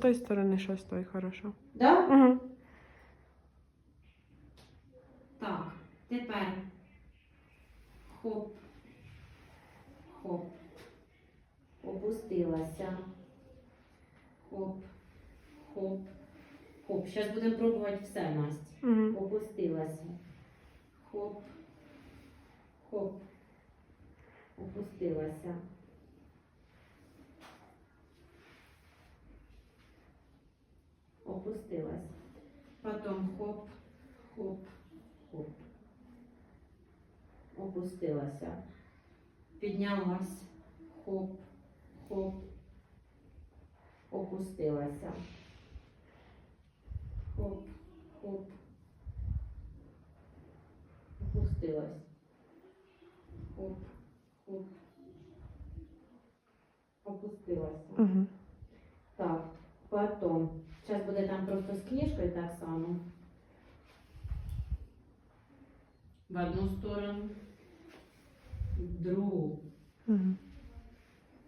З тої сторони шостої, хорошо. Да? Угу. Так, тепер хоп, хоп, опустилася. Хоп, хоп, хоп. Зараз будемо пробувати все, Настя. Угу. Опустилася. Хоп, хоп, опустилася. Опустилась. Потом хоп, хоп, хоп. Опустилася. Піднялась. Хоп, хоп. Опустилася. Хоп, хоп. Опустилась. Хоп, хоп. Опустилася. Угу. Так, потом. Зараз буде там просто з книжкою так само. В одну сторону, в другу, Угу.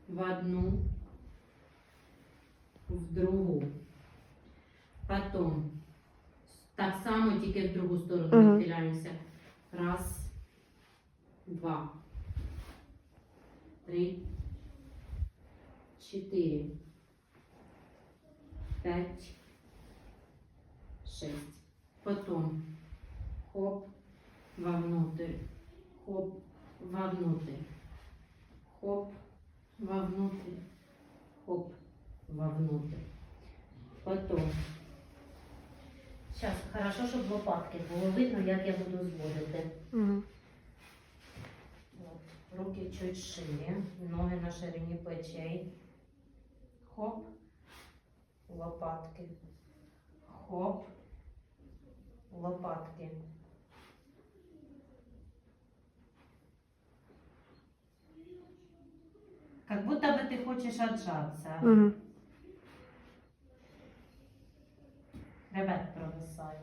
в одну, в другу. Потом. Так само, тільки в другу сторону Мгм. відхиляємося. Раз, два, три, чотири, п'ять, Шесть. Потом хоп, вовнутрь, хоп, вовнутрь, хоп, вовнутрь, хоп, вовнутрь. Потом. Сейчас, хорошо, щоб лопатки було видно, як я буду зводити. Угу. От, руки чуть шире, ноги на ширині плечей. Хоп, лопатки. Хоп, лопатки. Как будто бы ты хочешь отжаться. Угу. Ребят провисає.